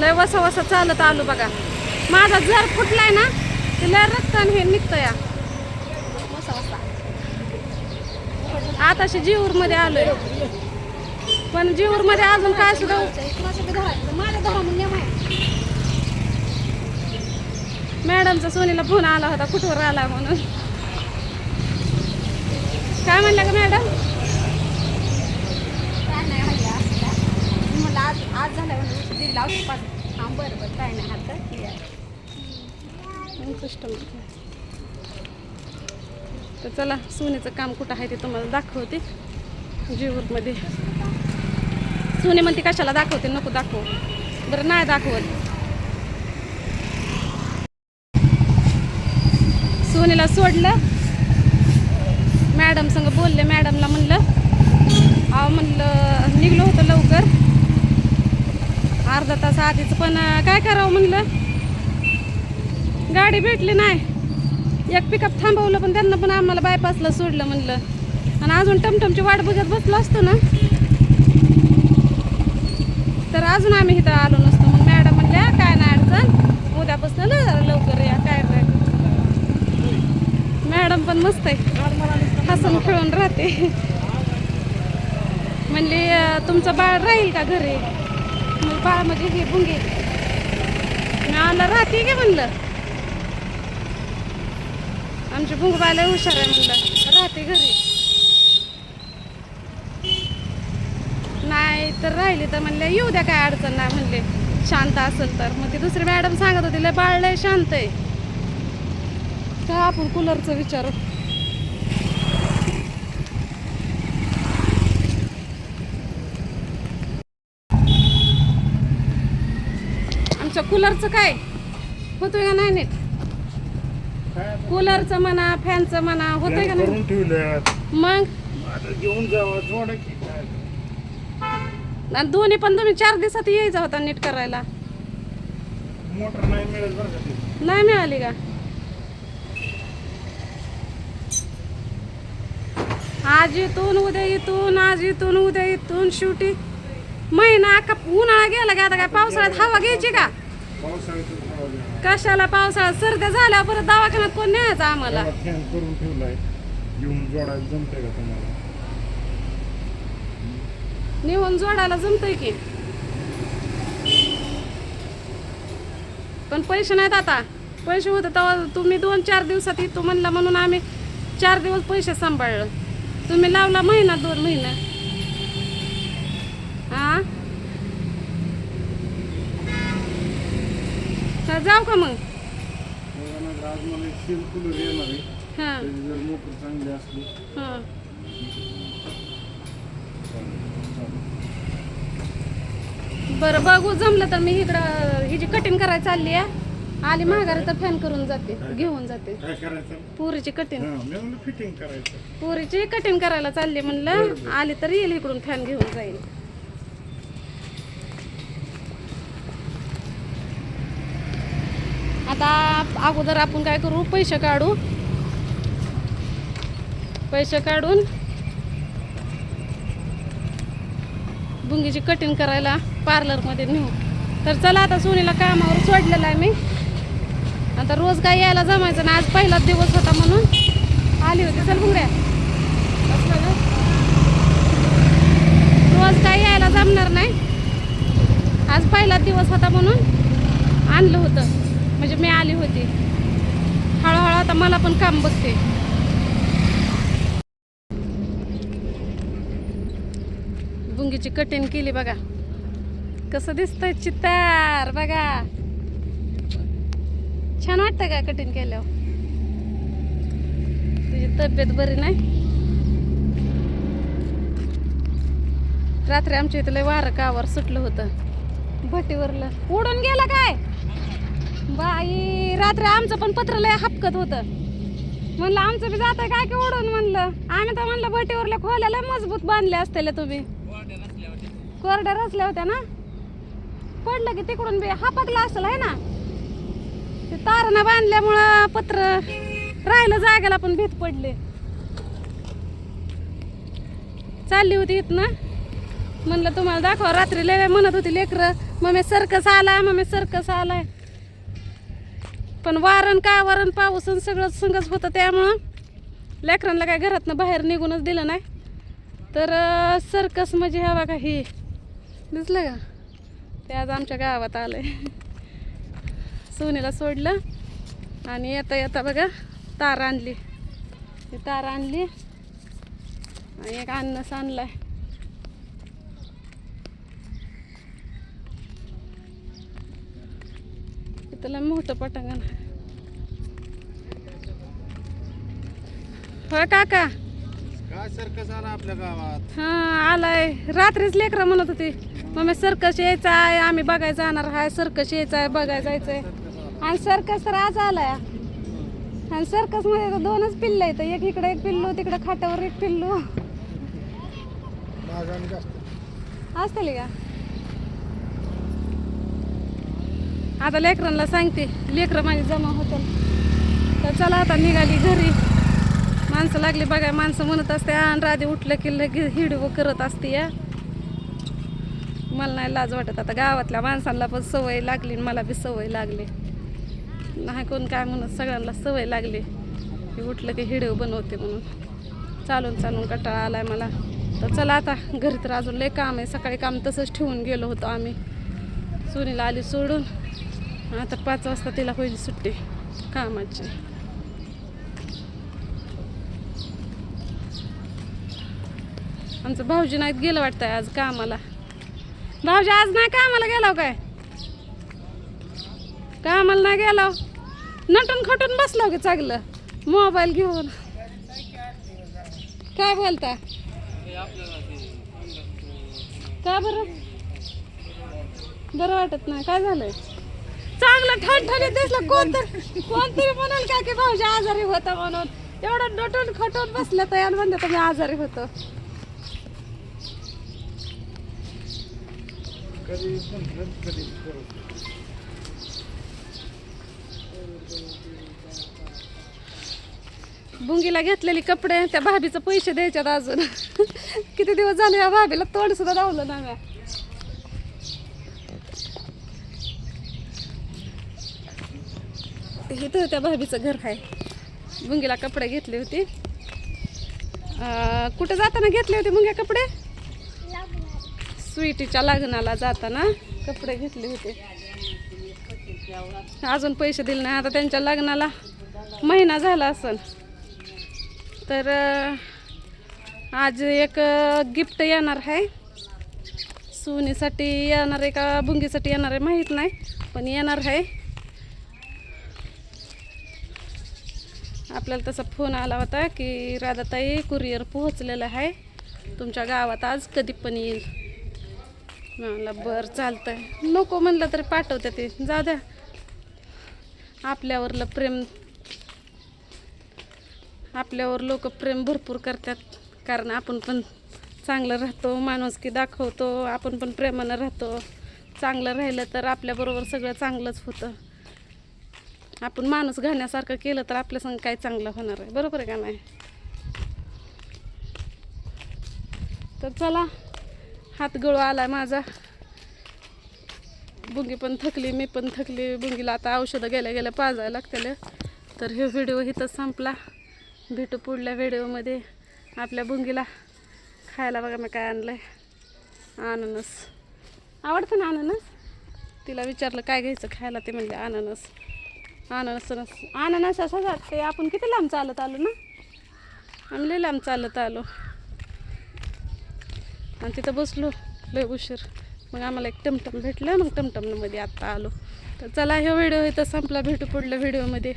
लय वसा वसा चालत आलो बघा. माझा जर फुटलाय ना ते लय रक्त हे निघतं या. आताशी जीवर मध्ये आलोय. पण जीवर मध्ये अजून काय सुद्धा मॅडमचा सोनीला फोन आला होता कुठवर आला म्हणून. काय म्हणलं का मॅडम मला आज आज झालं म्हणजे दीड लावतो पाच हां बरं बरं. काय नाही हरकत कस्टमर तर चला सोन्याचं काम कुठं आहे ते तुम्हाला दाखवते. जेवूरमध्ये. सोने म्हणते कशाला दाखवते? नको दाखव. बरं नाही दाखवत. सोनीला सोडलं. मॅडम संग बोलले मॅडमला म्हणलं. अहो म्हणलं निघलो होतं लवकर. अर्धा तास आधीच पण काय करावं म्हणलं? गाडी भेटली नाही. एक पिकअप थांबवलं पण त्यांना पण आम्हाला बायपासला सोडलं म्हणलं. आणि अजून टमटमची वाट बघत बसलो असतो ना. तर अजून आम्ही इथं आलो नसतो. मग मॅडम म्हणल्या काय नाही अडचण. उद्यापासून ना लवकर या काय नाही. मॅडम पण मस्त आहे. हसून खेळून राहते. म्हणली तुमचं बाळ राहील का घरी? बाळ म्हणजे हे बुंगे मी आला राहते गे म्हणलं? आमची बुंगबाला हुशार आहे म्हणलं. राहते घरी. नाही तर राहिली तर म्हणले येऊ द्या काय अडचण नाही म्हणले. शांत असेल तर. मग ती दुसरी मॅडम सांगत होती लय बाळ शांत आहे. का आपण कूलरचं विचारू? आमच्या कूलरचं काय? होतोय का नाही नीट? कूलरचं म्हणा फॅनचं म्हणा होतोय का नाही? मग? घेऊन जावा दोन्ही पण तुम्ही चार दिवसात यायचा होता नीट करायला. मोटर नाही मिळाली का? आज इथून उद्या इथून आज इथून उद्या इथून शेवटी महिना का उन्हाळा गेला का आता काय? पावसाळ्यात हवा घ्यायची का? कशाला पावसाळ्यात सर्द्या झाल्या परत दवाखान्यात कोण न्यायचं आम्हाला? फॅन करून ठेवलाय. घेऊन जोडायला जमतंय का तुम्हाला? निवून जोडायला जमतंय की. पण पैसे नाहीत आता. पैसे होते तेव्हा तुम्ही दोन चार दिवसात येतो म्हणला म्हणून आम्ही चार दिवस पैसे सांभाळलं. तुम्ही लावला महिना दोन महिना हा तर जाऊ का मग? बघा ना, आज मला एक शेल कूलर येणार आहे हा. त्याची जर मोटर चांगली असली. हा. बरं बघू जमलं तर मी इकडं हिची कटिंग करायला चालली आहे आली माघारी तर फॅन करून जाते घेऊन जाते. काय करायचं? पुरीची कटिंग हा मी म्हणलं फिटिंग करायचं. पुरीची कटिंग करायला चालली म्हणलं आली तर येईल इकडून फॅन घेऊन जाईल. आता अगोदर आपण काय करू? पैसे काढू. पैसे काढून बुंगीची कटिंग करायला पार्लरमध्ये नेऊ. तर चला आता सोनीला कामावर सोडलेलं आहे मी. आता रोज काय यायला जमायचं ना आज पहिलाच दिवस होता म्हणून आली होती. चल बुंगड्या रोज काय यायला जमणार नाही. आज पहिलाच दिवस होता म्हणून आणलं होतं. म्हणजे मी आली होती. हळूहळू आता मला पण काम बघते बुंगीची कटिंग केली बघा. कसं दिसतंय चितार बघा. छान वाटतं का कटिंग केल्यावर? तुझी तब्येत बरी नाही? रात्री आमच्या इथं वारं कावर सुटलं होतं. भटीवरलं उडून गेलं काय? बाई रात्री आमचं पण पत्र लय हपकत होतं. म्हणलं आमचं बी जात काय की ओढून म्हणलं. आम्ही तर म्हणलं भटीवरल्या खोल्या लय मजबूत बांधल्या असतील तुम्ही. कोरड्या रचल्या होत्या ना? पडलं की तिकडून बी हपकलं असेल आहे ना? ते तारणा बांधल्यामुळं पत्र राहिलं जागेला पण भीत पडले. चालली होती इथनं. म्हणलं तुम्हाला दाखवा रात्री लय म्हणत होती लेकरं. मम्मी सर्कस आलाय मम्मी सर्कस आलाय. पण वारण का वारण पाऊस आणि सगळं संगच होतं त्यामुळं. लेकरांना काय घरातनं बाहेर निघूनच दिलं नाही. तर सर्कस म्हणजे हवा का ही. दिसलं का? ते आज आमच्या गावात आलं आहे सोनीला सोडलं आणि येता येता बघा तार आणली. तार आणली आणि एक अन्नस आणलं आहे लय मोठं पटांगण. होय काका? काय सर्कस आला आपल्या गावात? हा आलाय. रात्रीच लेकरं म्हणत होती. मम्मी सर्कस यायचं आहे. आम्ही बघायला जाणार आहे. सर्कस यायचं आहे. बघायला जायचंय. आणि सर्कस तर आज आलाय. आणि सर्कसमध्ये तर दोनच पिल्ल आहेत. एक इकडे एक पिल्लू तिकडे खाट्यावर एक पिल्लू. असतील का? आता लेकरांना सांगते लेकरं माझी जमा होतं तर चला आता निघाली घरी. माणसं लागली बघा माणसं म्हणत असते आणि राधे उठलं की लगेच हिडवं करत असते या मला नाही लाज वाटत आता गावातल्या माणसांना पण सवय लागली आणि मला बी सवय लागली. नाही कोण काय म्हणत सगळ्यांना सवय लागली. की उठलं की हिडव बनवते म्हणून. चालून चालून कंटाळा आलाय मला. तर चला आता घरी तर अजून लय काम आहे. सकाळी काम तसंच ठेवून गेलो होतो आम्ही. सुनीला आली सोडून. आता पाच वाजता तिला होईल सुट्टी कामाची. आमचं भाऊजी नाहीत गेलं वाटतंय आज कामाला. भाऊजी आज नाही कामाला गेला हो काय? कामाला नाही गेलाव हो. नटून खटून बसलो हो की चांगलं. मोबाईल घेऊन. काय बोलता? का बरं? बरं वाटत नाही. काय झालंय? चांगलं ठणठणीत दिसलं कोणतरी कोणतरी म्हणाल का की भाऊजी आजारी होता म्हणून? एवढं नटून खटून बसलं तर म्हणते तुम्ही आजारी होतो. म्हणलं बुंगीला घेतलेली कपडे त्या भाभीचं पैसे द्यायच्यात अजून. किती दिवस झाले या भाभीला? तोंड सुद्धा लावलं ना इथं त्या भाभीचं घर आहे. मुंगीला कपडे घेतले होते. कुठं जाताना घेतले होते मुंग्या कपडे? स्वीटीच्या लग्नाला जाताना कपडे घेतले होते. अजून पैसे दिले नाही आता त्यांच्या लग्नाला महिना झाला असेल तर आज एक गिफ्ट येणार आहे. सोनीसाठी येणार आहे का बुंगीसाठी येणार आहे माहीत नाही पण येणार आहे. आपल्याला तसा फोन आला होता की राधाताई कुरिअर पोहोचलेलं आहे. तुमच्या गावात आज कधी पण येईल. म्हणलं बरं चालतंय. नको म्हणलं तरी पाठवते ते. जा द्या. आपल्यावरलं प्रेम आपल्यावर लोक प्रेम भरपूर करतात. कारण आपण पण चांगलं राहतो माणुसकी दाखवतो आपण पण प्रेमानं राहतो. चांगलं राहिलं तर आपल्याबरोबर सगळं चांगलंच होतं. आपण माणूस घालण्यासारखं केलं तर आपल्या संग काय चांगलं होणार आहे. बरोबर आहे का नाही? तर चला हात गळू आला माझा. बुंगी पण थकली मी पण थकली. बुंगीला आता औषधं गेल्या गेल्या पाजायला लागतील. तर हे व्हिडिओ इथं संपला. भेटू पुढल्या व्हिडिओमध्ये आपल्या बुंगीला खायला बघा मी काय आणलं आहे अननस. आवडतं ना अननस? तिला विचारलं काय घ्यायचं खायला? ते म्हणले अननस. अननस अननस असं जाते आपण किती लांब चालत आलो ना? आम्ही लई लांब चालत आलो. आणि तिथं बसलो. लय उशीर. मग आम्हाला एक टमटम भेटलं. मग टमटममध्ये आत्ता आलो. तर चला हे व्हिडिओ इथं संपला. भेटू पुढल्या व्हिडिओमध्ये.